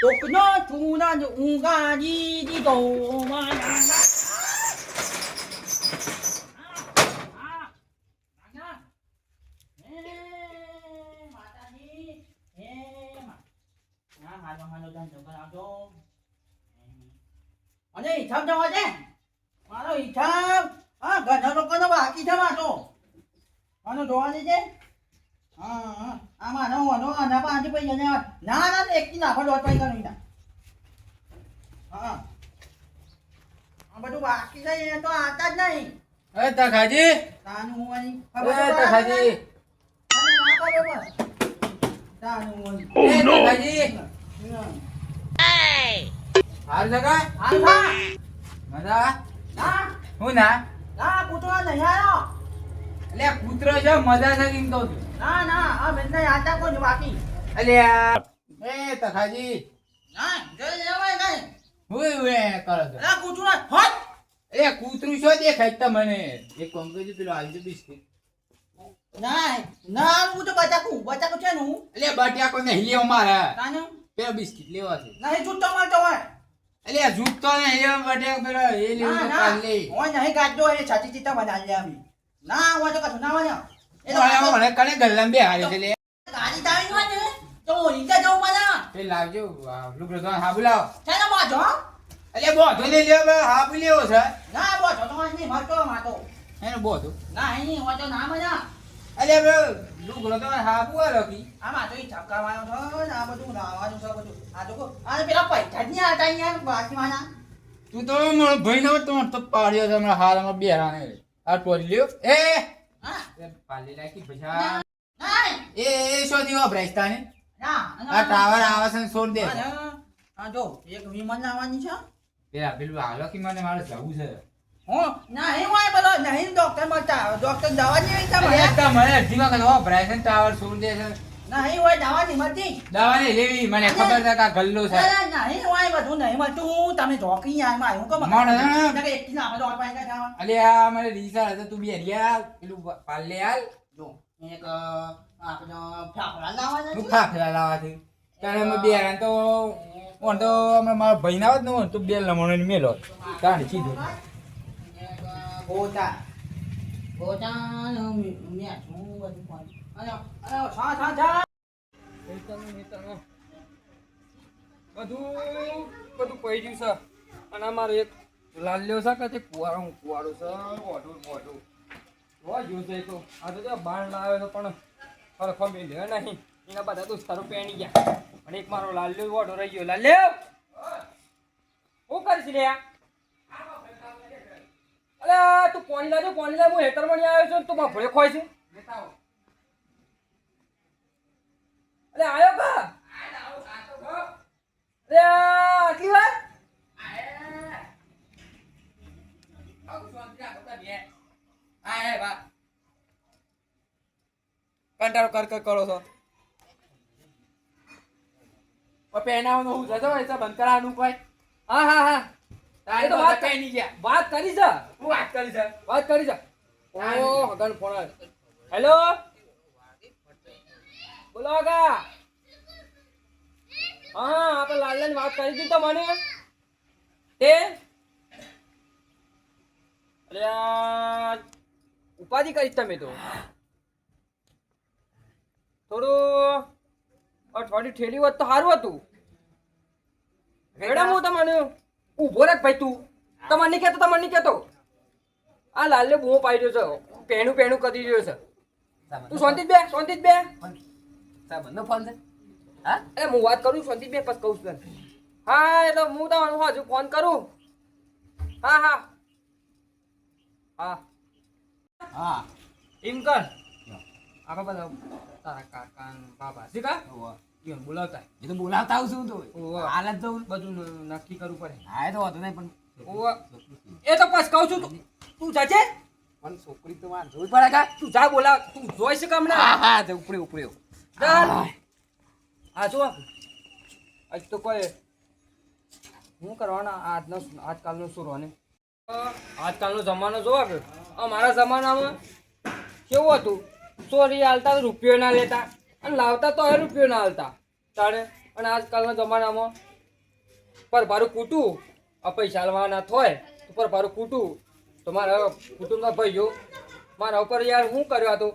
독너 두난 웅가니 니도만 아니 잠잠하지 મારો હિસાબ હા ગધાનો કનો બાકી છે મારો આનો જોવાની છે હા હા આ માનો આના પાંચ પૈસા ને ના ના એક થી નાખો દોઢ પૈસા નહીં હા. આ બધું બાકી છે એ તો આતા જ નહીં. અરે તખાજી. તાનું હોવાની અરે તખાજી. ના ખબર બસ તાનું હોવાની તખાજી. હાલ સગા હાલ મજા ના. હું ના? ના કૂતરો નહીં આવ્યો. એટલે કૂતરો છે મજા છે કેમ કહું છું ના ના આ બેનને આતા કોઈ બાકી. અલ્યા એ તખાજી ના નહીં હુંય હુંય કરો છો? અલા કૂતરો હટ એ કૂતરું શું દેખાય તમને? એક કોમ કીધું પેલું આલજુ બિસ્કિટ ના ના હું તો બચાકું બચાકું છે નું એટલે બટિયા કોઈ નહીં લેવો મારે. તાનું પેલો બિસ્કિટ લેવા છે. નહીં છૂટતો મળતો હોય. એટલે જૂટ તો નહીં લેવો પેલો એ લેવું તો કાલ લે હોય નહીં કાઢતો એ છાતી લે અમે ના હોય તો કશું ના હોય તો મને કને ગલ્લામાં બે હારે છે ગાડી તાવી હોય ને તો હું જવું મને? એ લાવજો લુગડો તો હાબુ લાવ. છે ને એટલે બોધો લઈ લેવો હાબુ લેવો છે. ના બાજો તો હોય નહીં માતો એને બોધો. ના અહીં હોય તો ના મજા એટલે હવે લુગડો તો હાબુ આલો કી. આમાં તો ઈ છપકાવાનો છે ને આ બધું લાવવાનું છે બધું. આ તો આ પેલા પૈસા જ નહીં આવતા અહીંયા બાકીવાના તું તો મારો ભાઈ નો તો તો પાડ્યો છે હમણાં હાલમાં બેરાને આ ટોરી લ્યો. એ! પાલી ના. એ એ શો દીવો ભ્રષ્ટાને? ના આ ટાવર આવે છે ને છોડ દે. હા, જો એક વિમાન આવવાની છે. પેલા પેલું હાલો કી મને મારે જવું છે. હો નહીં હોય બોલો નહીં ડોક્ટર મળતા. ડોક્ટર દવા નહીં મળતા મને ભ્રાય છે ને ટાવર છોડ દે છે. નહીં હોય દવા નહીં મળતી દવા લેવી મને ખબર છે કે ગલ્લો છે. નહીં હોય બધું નહીં મળતું તમે જોકી આયમાં હું કમ મોઢે ના. નકે એક થી ના આપણે દોડ પાઈ ગયા અલે આ મને રીસા હતો તું બે હરિયા પેલું પાલે હાલ જો એક આપણો ફાફડા લાવવાના છે ફાફડા ખાખરા છે. તારે મે બે હારા તો ઓન તો અમે મારા ભાઈ ના હોત ને તો બે લમણો ને મેલો તાણે કીધું. ગોતા ગોતા મી- મીઠું બધું બધું બધું પડી ગયું છે અને અમારે એક લાલ્યો છે કે તે કુવારો હું કુવારો છે મોઢું મોઢું જોવા જેવું છે તો આ તો બાણ લાવે તો પણ ખરેખર મેલ્યો નહીં એના બધા દોસ્તારો પેણી ગયા અને એક મારો લાલ્યો વોઢો રહી ગયો લાલ્યો શું કરીશ લે અરે તું કોની લાજો કોની લાજ હું હેતર મણી આવ્યો છું. તું ભોળે ખોય છે કા. આટલી વાર? કંટાળો કર કર કરો છો. પહેનાવાનું હું જતો હોય તો બંધ કરાવવાનું કોઈ. હા હા હા. તારે તો વાત કઈ નહીં ગયા વાત કરી છે. હું વાત કરી છે? વાત કરી છે. ઓ ગણ ફોન હેલો બોલો આગા. હા આપણે લાલલાની વાત કરી હતી મને. તે? ઉપાધિ કરી તમે તો. થોડું અઠવાડિયું ઠેલી હોત તો સારું હતું. મેડમ, હું તમને ઊભો રાખ ભાઈ તું. તમને નહીં કહેતો, તમને નહીં કહેતો. આ લાલે બૂમો પાડી રહ્યો છે. પહેણું પહેણું કરી રહ્યો છે. તું શાંતિ બે શાંતિ બે. સાબંધનો ફોન છે? હા? એ હું વાત કરું શાંતિ બે પછી કહું છું હા એટલે હું તમને હજુ ફોન કરું? હા હા. હા. હા. એમ કર. આગળ બધા તારા કાકા ને બાબા શી કા બોલાવતા. એ તો બોલાવતા આવું છું તો. ઓવે. હાલ જ જવું બધું નક્કી કરવું પડે. હા એ તો વાંધો નહીં પણ. એ તો પછી કહું છું તું- તું જાજે. પણ છોકરી તો મારે જોવી પડે કા તું જા બોલાવ. તું જોઈ શકે હા હમણાં હા ઉપડ્યો ઉપરે. હા જો આજ તો કોઈ હું કરવાના? આજનો આજકાલનો શું રોને આજકાલનો જમાનો જોવા કે અમારા જમાનામાં કેવું હતું? ચોરી હાલતા રૂપિયો ના લેતા. અને લાવતા તો રૂપિયો ના હાલતા તારે અને આજકાલના જમાનામાં પર ભારું કૂટું. આ પૈસા આલવાના થોય, ઉપર પર ભારું કૂટું. તો મારા કુટુંબના ભાઈઓ, મારા ઉપર યાર શું કર્યો આ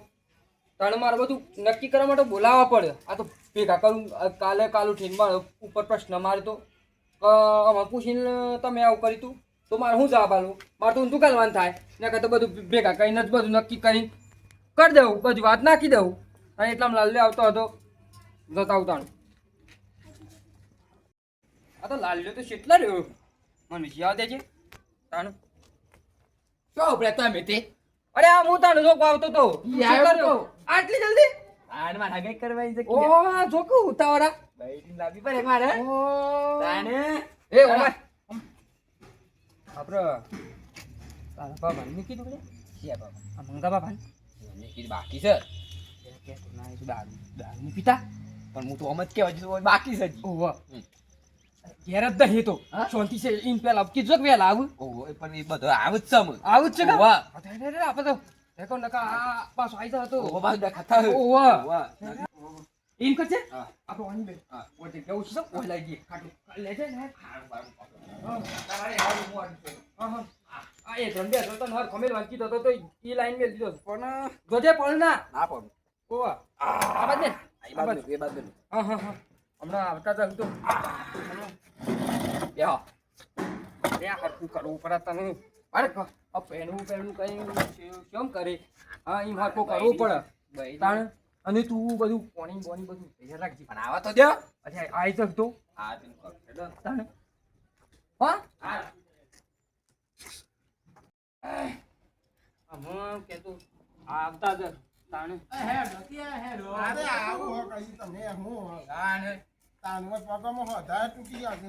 તો તાણે મારે બધું નક્કી કરવા માટે બોલાવવા પડે. આ તો ભેગા કરું કાલે કાલ ઉઠીને ઉપર પ્રશ્ન મારે તો. આમાં પૂછીને તમે આવું કરી તું. તો મારે શું જવાબ આલું મારે તો ઊંધું કાલવાનું થાય. ને તો બધું ભેગા કરીને જ બધું નક્કી કરી કરી દઉં બધી વાત નાખી દઉં અને એટલામાં લાલ્યો આવતો હતો. જતા ઉતાણું. આ તો લાલ્યો તો કેટલા રહ્યો? મને યાદ છે? તાણું? શું ઉપડે તમે તે અરે આ હું તાણું જોકો આવતો તો. આટલી જલ્દી? આને મારે હગાઈ કરવાની છે કે ઓહ જોકું ઉતાવળા. લાવી પર એક મારે તાને? એ ઓમાય આપરો તારા બાબા ને કીધું કે શિયા બાબા? આ મંગા બાબા એને કીધું બાકી છે. ના એ દારૂ દારૂ પીતા. પણ હું તો અમત જ કહેવા છું બાકી છે. ઓહ. ઘેર જ દહીં તો? શાંતિ છે ઇન પેલા કીધું કે વેલા આવું એ પણ એ બધો આવે જ છે. આવું જ છે કે ઓવા. આપણે તો દેખો નકા આ પાછો આવી જતો ઓહો, બાજુ દેખાતા. ઓવા. ઓવા. એમ કરશે. આપણે વાણી બે હા. ઓટે કેવું છે ઓય લાગી ખાટું લેજે ને હારું, હારું, હારું. હા, તારે હારું હું આવી છું. હા, હા. આ એક રંગે તો નર ખમેલ વાંચી તો તો ઈ લાઈન મેલ દીધો પણ જોજે પણ ના ના પડું. ઓવા આ બાજુ ને. આ એ એ બાજુ. હા હા હા હમણાં આવતા હતા તો યા. એ હરકું કરવું પડે તને? અરે પેણું પેણું કઈ કેમ કરે? હા એમ હરકું કરવું પડે. તાણ? અને તું બધું પોણી બોણી બધું તૈયાર રાખજે. પણ આવા તો દો. અચ્છા આવી શકતો હા, તું કરો. તાણ? હા? હા. હમણાં કે આવતા જ તાણ. અરે આવું કઈ તમે હું તાને. તાનમાં પગમાં વધારે તૂટી જશે.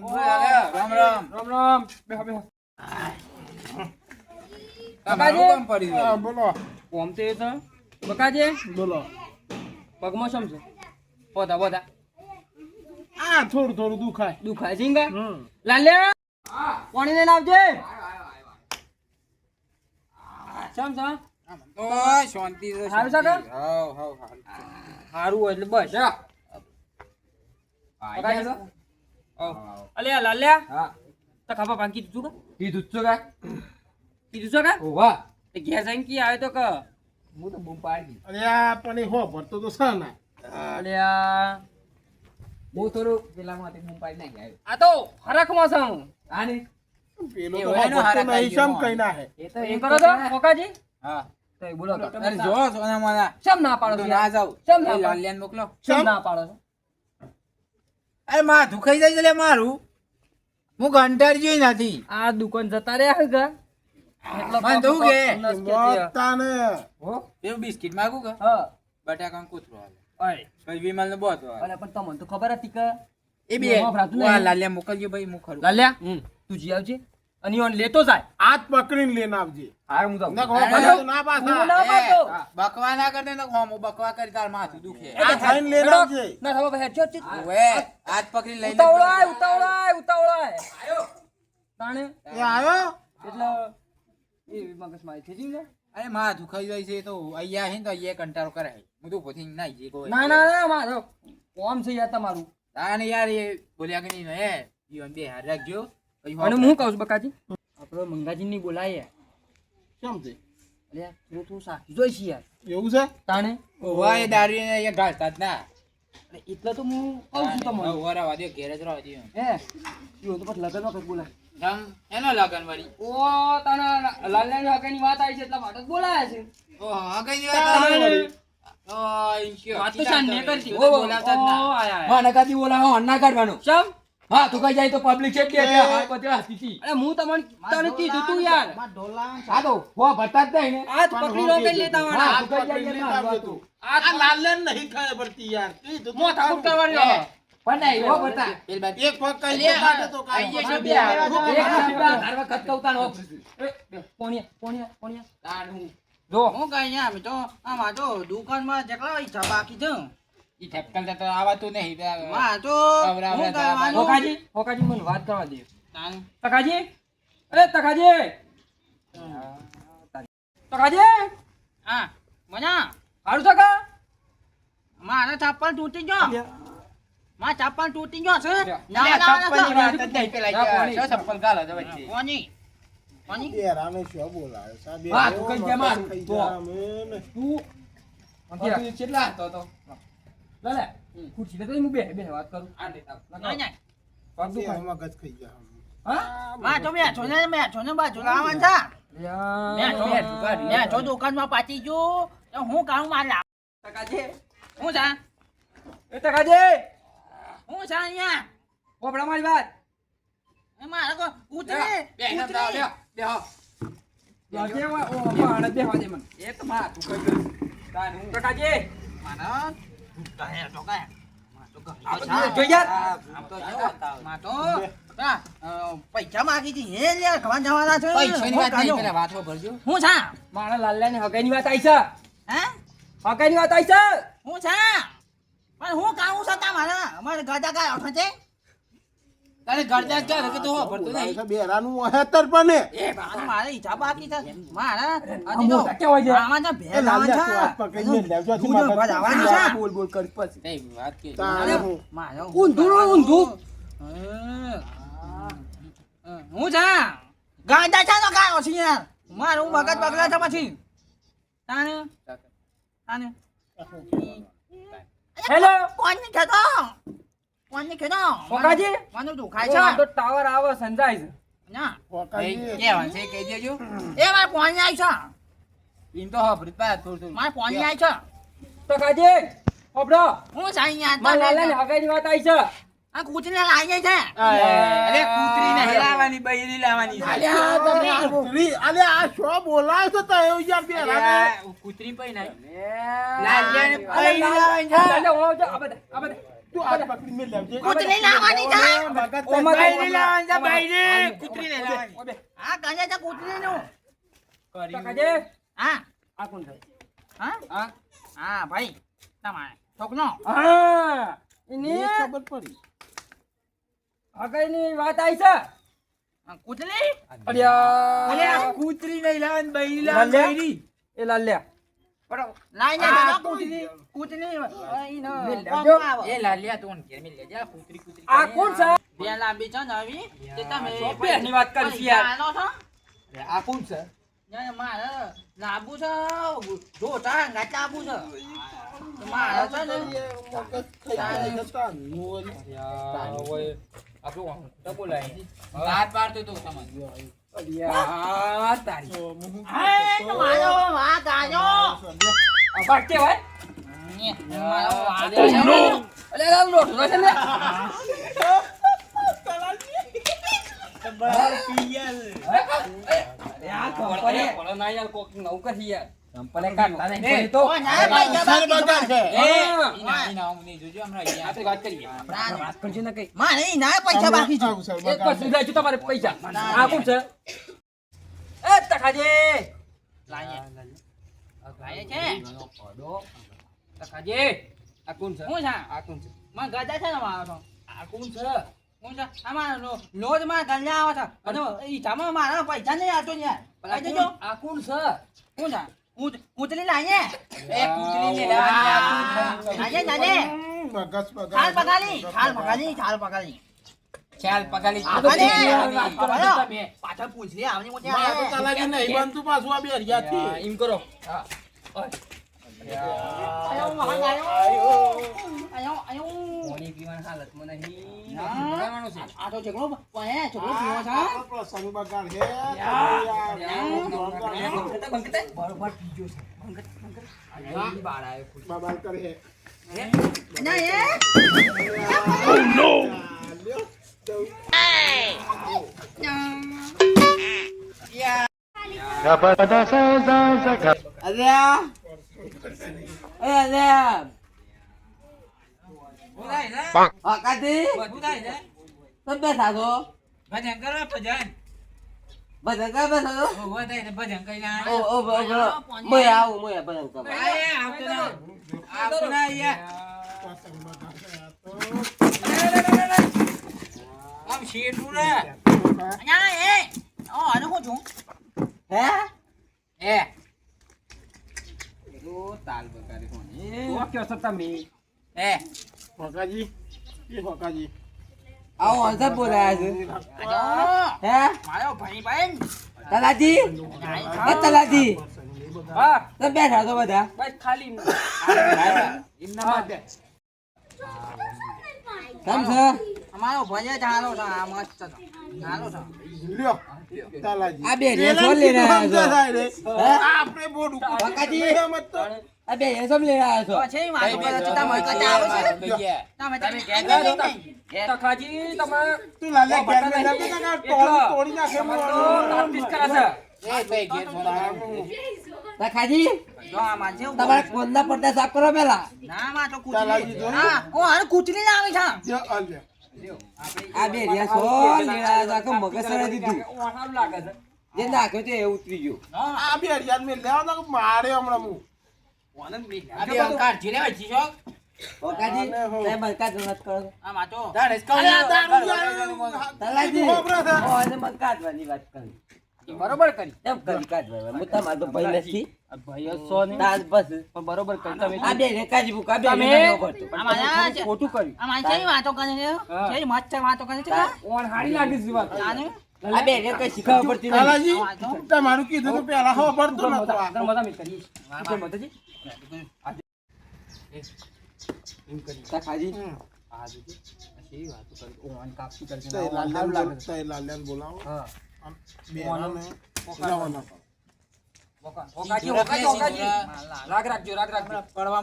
રામ રામ. રામ રામ. બેહો બેહો. તમારું કામ પડ્યું હા, બોલો. કોમ તે તો? બકાજે? બોલો. પગમાં શું છે? પોતા પોતા. આ થોડું થોડું દુખાય. દુખાય છે લાલ્યા પાણી લઈને આવજે ચમ ચમ ઓય, શાંતિ છે, હારું છે. કાં? હાવ, હાવ. સારું હોય એટલે બસ? અલ્યા લાલ્યા હા. તો ખાપા પાન કીધું તું કીધું છો કાં? કે કીધું છો કા ઓવા. તે ઘેર જઈને કી આવે તો કે હું તો બૂમ પાડી અરે આ પણ હો ભરતો તો છે ના અલ્યા હું થોડું પેલામાંથી બૂમ પાડી નાખી આવ્યો. આ તો હરખમાં છે હું પેલો તો હોય ને હો ભરતો હારા નહીં કાઢી કઈ ના હે એ તો એમ એમ કરો તો કોકાજી હા. તો બોલો અરે જો સોના મોના. ચમ ના પાડો છો ના યાર? જાઉં. ના પાડો? લાલિયાને મોકલો. ચમ ચમ? ના પાડો છો અરે માથું ખાઈ જાય છે મારું હું કંટાળી જોઈ નથી આ દુકાન જતા રહ્યા હે કા મને તો કે? પગ નસ કે છે. મોતાને હો પેલું બિસ્કિટ માંગુ કે હા બટાકાનું કૂતરું હાલે ઓય વિમલ ને બોતો હાલે. પણ તમને તો ખબર હતી કે એ બે વાહ, મોકલજો ભાઈ હું ખરું લાલ્યા તું જી આવજે અને ઓન લેતો જાય. હાથ પકડીને લઈને આવજે. હાર હું જાઉં કહો, ભલે તો ના હું ના પાસો બકવા ના કરને ને હોમ બકવા કરી તાર માથું દુખે. આ ખાઈને લઈને આવજે. ના થવા ભાઈ હેડ, હેડ, હેડ. ઓવે, હાથ પકડી લઈને ઉતાવળાય ઉતાવળાય ઉતાવળાય તાણે? એ આયો? એટલે એ મગજમારી થઈ ગઈ ને? અરે માં દુખાઈ જાય છે તો અહીંયા હે ને તો અહીંયા કંટાળો કરાય હું તો પોથી ના જે કોઈ ના ના ના મારો કોમ છે યાર તમારું. તાને યાર એ બોલ્યા કે નહીં હે જીવન બે હાર રાખજો. અને હું કહું છું બકાજી. આપણે મંગાજી ની બોલાય કેમ છે? અલ્યા થોડું થોડું સાચું જોઈશ યાર. એવું છે? તાણે? ઓવા એ દારૂ ને અહીંયા ગાળતા જ ના. એટલે તો હું કહું છું તમને. ઓવા રહેવા દ્યો, ઘેર જ રહો દ્યો. હે? એવું તો પછી લગનમાં કઈ બોલાય. રામ એનો લગન વાળી. ઓ તાના લાલલાની હકેની વાત આવી છે એટલા માટે બોલાયા છે. ઓ દી તાણે. વાત વાત તો શાન ને કરતી. તું તો બોલાવતા જ ના. મને કદી બોલાવો અન્ના કાઢવાનું. ચમ હા તો કઈ જાય તો પબ્લિક છે કે હા હાય પતરા હતી અરે હું તમને તને કીધું તું યાર. માં ઢોલા આ તો હો ભરતા જ નહીં ને. આ પકડી રો લો લેતા વાળા. હા તો કઈ જાય આ લાલન નહીં ખાય ભરતી યાર. કીધું મોં થાપડ કરવાની પણ નહીં હો ભરતા. એક પગ કઈ લે તો. આઈએ છે બે હાર. હાર. એક શબ્દ હારવા ખતકવતા ન હો. પોણિયા તાણ હું. જો. હું કઈ અમે તો આમાં તો દુકાનમાં જેટલા પૈસા બાકી છે ઈ ઠપકલ તો આવતું નહીં. માં તો હોકાજી હોકાજી મને વાત કરવા દે. તકાજી? અરે તકાજી! તકાજી! હા મજા? હારું તકા મારા ચાપલ તૂટી ગયો. માં ચાપલ તૂટી ગયો છે. લ્યો. ના ના ચપ્પલની વાત જ નહીં. પેલા ના, જે કોની? છો? કોની શું? હા, તું કઈ જમા. તો. તું કેટલા હતો તો? લે લે ખુરશી લે તો હું બે બે વાત કરું. આ લેતા ના ના પગ બે દુખાય. મગજ ખાઈ ગયા. હા? માં તો મેં છો ને મેં છો ને બાજુ લાવવાનું છે. મેં છો બે દુકાન, મેં છો દુકાનમાં પાછી ગયો હું કામ મારે ટકાજી હું છે? એ ટકાજી હું છે અહીંયા? પોપડા મારી વાત. એ મારે કો ઉતરે બે એના દાવ, લાગે ઓ પાણ બે મને. એ તો માં તું કઈ ગયો તાન ટકાજી મારા? યાર પૈસા માગી હતી હે લે ખવા હું છા મારા લાલ્યાની હગાઈની વાત આવી છે હે હગાઈની વાત આવી છે હું છા પણ હું કામ છે મારે અમારે ગડા કાયો છે તારે ગરજા જ કે તું વાપરતો નહીં. બેરાનું ઓહેતર પણ એ. મારે ઈચ્છા બાકી છે. મારે આ મોટા કેવા છે? આમાં તો એ ભેળ લાલ્યા તું હાથ આવવાનું પકડીને મેલ દેવજો. છે દૂધ ઊભા જવાનું છે બોલ બોલ કરી પછી. નહીં, વાત કે. તારે હું. મારે ઊંધું નો હું છે ગાંડા છે તો ગાયો છે યાર. મારું મગજ બગલા છે પછી. તાને? તાને? હેલો કોની ખેતો કોની ખેતો કોકાજી? મને દુખાય છે તો ટાવર આવે સંજાય છે ના પોકાજી. કે છે, કહી દેજો. એ મારે પોણી આઈ છે ઇન તો હા, ભૂત પાછા થોડું થોડું. મારે પોણી આઈ છે તો કાજી ઓબડો હું છે અહીંયા મારા લાલ્યાની હગાઈની વાત આઈ છે આ કૂતરીને લાવી છે અરે, કૂતરી નહીં લાવવાની, બૈરી લાવવાની છે. અલ્યા, તમે આ કૂતરી, અલ્યા, આ શો બોલાય છે તો એવું યાર બેરાને? અરે, કૂતરી પઈ નહીં. લાલ્યાને પઈ લાવવાની છે. લાલ્યા, ઓળો આ. કૂતરી લાવવાની છે. ઓ. લાવવાની. કૂતરી હા આ કોણ? હા? હા? હા ભાઈ. તમારે. છોકનો. હા, એની ખબર પડી. હગાઈની વાત આવી છે. આ કૂતરી? અલ્યા. અરે, કૂતરી નહીં બૈરી લાવવાની, બૈરી. એ લાલ્યા લાઈ ને કૂતરી કૂતરી મેલ. એ લાલિયા તું ઘેર મેં લેજે, કૂતરી કૂતરી આ કોણ છે? બે લાંબી છે નવી તે તમે પહેરની વાત કરી યાર. આ કોણ છે? મારે લાંબુ છે જોતા ગાચ લાંબુ છે. મારે છે ને? તાનું. વાત પાડતો તો તમારે. અલ્યા, તારી. હે તો મારો આ ગાજો આ ભાગ કેવાય? મારો આ અલ્યા, અલ્યા, લોટો છે ને? અલ્યા, કંપલે. ભલો ના યાર, કોક નવું કરી યાર. કાઢતા નહીં, તો. બગાડ છે. વાત કરીએ. વાત કરજો ને કઈ. ના પૈસા બાકી છે એક છે. તમારે પૈસા. આ કોણ છે? એ તખાજી. છે તખાજી. આ કોણ છે? હું છે આ કોણ છે? માં ગજા છે ને મારો આ કોણ છે? હું છે આમાં લો- લોજમાં ગલ્લા આવે છે અને ઈ મારા પૈસા નહીં આવતો ને આ કોણ- આ કોણ છે? હું છે કૂત- કૂતરી લાઈએ એ કૂતરી લે લાયે નાને બગસ બગસ. ખાલ પગાલી ખાલ પગાલી ખાલ પગાલી ચાલ, પગાલી. પાછળ પૂછલી આવની મોટી આ તો ચાલા કે નહીં બનતું પાછું આ બેરિયાથી. આ એમ કરો. હા. ઓય. આયો, મહાન આયો. આયો, આયો. પાણી પીવાની હાલતમાં નહીં. હા. ભરાવાનું છે. આ તો છોકરો હે છોકરો પીવો છે આ તો પ્રસંગ બગાડ છે. બરોબર પીજો છે. બંગત, બંગત. અહીં બહાર આવ્યો ખુદ. બબાલ કરે છે. ના એ લ્યો. અલ્યા એ અલ્યા હું થાય છે? આ બેઠા છો ભજન કરો, બેઠા છો મોય આવું મોય આવતો ના. આમ શેઠું ઓ આનો હું છું હે એ, ઓ તાલ બગાડી કોની? ઓ કયો છો તમે? એ. પગાજી, એ હોકાજી. આવો અંસર બોલાયા છે. હે? મારો ભાઈ ભાઈ તલાજી? એ તલાજી. હા. તો બેઠા તો બધા? બસ ખાલી. એમના માટે કેમ છે? અમારો ભાઈ જ છે આ મસ્ત છે. હાલો છે. લ્યો, તાલાજી. આ બે રેસો? આપણે બે રેસો છો. પછી આવો છો? તમે તમે તમે તું લાલે ઘેર તોડી- તોડી નાખે કરે છે. તમારા. પડદા સાફ કરો પેલા ના માં તો હા આવી છે. આ બે રેસો સો લીલા કે મગજ સરે દીધું ઓહામ લાગે છે જે નાખ્યો તે એ ઉતરી ગયું. આ બે હરિયાત મેં લેવા તો મારે હમણાં હું. આ બે અંકાર જીલે હોય જીશો કાકાજી આને મલકા જ કરો આ માતો તારે છું. છે. ઓ અને મન વાત કરી. બરોબર કરી. એમ કરી કાઢવા હું તમારો તો ભાઈ નથી. ભાઈ સો ને તાજ બસ. પણ બરોબર કરી. તમે આ બે રેકાજી બુક આ બે નો કરતો. છે. ખોટું કર્યું. આ મારી કેવી વાતો કરે છે? છે કેવી વાતો કરે છે? ઓણ હાડી લાગી છે વાત. આને આ બે રે કઈ શીખવા પડતી નથી. વાતો. તમારું કીધું તો પેલા ખબર પડતો નતું. આ. આગળ મજા મેં કરી આગળ કરી. તા ખાજી? આ જોજે. કેવી વાતો કરી ઓણ કાપી કરી લાલ લાલ બોલ- બોલાવો. હા. રાગ રાખજો રાગ રાખજો પડવા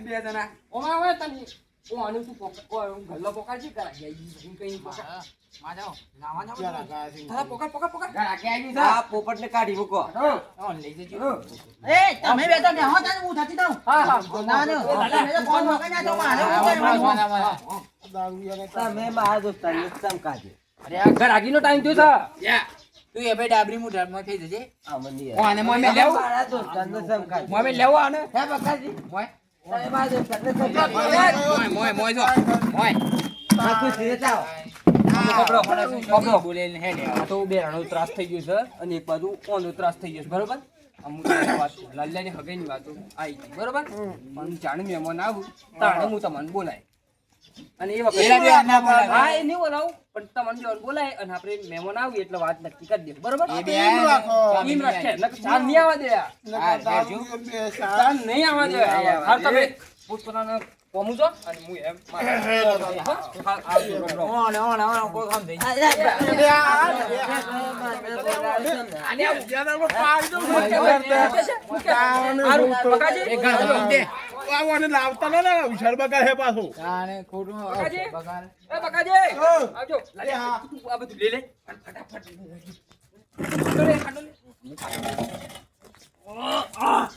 બે જણા ઓમા આવે તને તું ગલ્લો કરા કઈ માં? તારા આવી આ પોપટ ને કાઢી મૂકો હા, લઈ જજો એ તમે હું થતી દઉં હા હા ના ના તમે ફોન વગર ના તો મારે હું કહેવાનું? દારૂ યાર. તમે મારા દોસ્તારને સમ કાઢ્યો અરે આ ઘર આગીનો ટાઈમ થયો છે તું એ ભાઈ ડાબરી મુઢામાં થઈ જજે આ મંદી ઓ આને મોય મેં લેવું મારા દોસ્તારને સમ કાઢ્યો મોય મેં લેવું આને હે બકાજી મોય મોય જો ને આ તો બેરાનો ત્રાસ થઈ ગયો છે અને એક બાજુ ઓનો ત્રાસ થઈ ગયો છે બરોબર અમુક વાત લાલ્યાની હગઈની વાતો આવી ગઈ બરોબર પણ જાણે મહેમાન આવું તાણે હું. તમને બોલાય અને એ વખતે. હા એ નહીં બોલાવું પણ તમને બેવાને બોલાય અને આપણે મહેમાન આવી એટલે વાત નક્કી કરી દે. બરોબર? એમ રાખો. એમ રાખે. એટલે ચાર નહીં આવવા દે. હા. ચાર નહીં આવવા દે. હાર તમે પોતપોતાના કોમું છો અને હું એમ હા, હા. ઓને ઓને ઓને કોઈ કામ થઈ હારું, બકાજી? એ ઘર દે આવવાને લાવતા ના વિશાળ બગા હે પાછો. કાને ખોટું બગાજી એ બગાજી આવજો. લે આ બધું લે. લે. ફટાફટ ઓ આ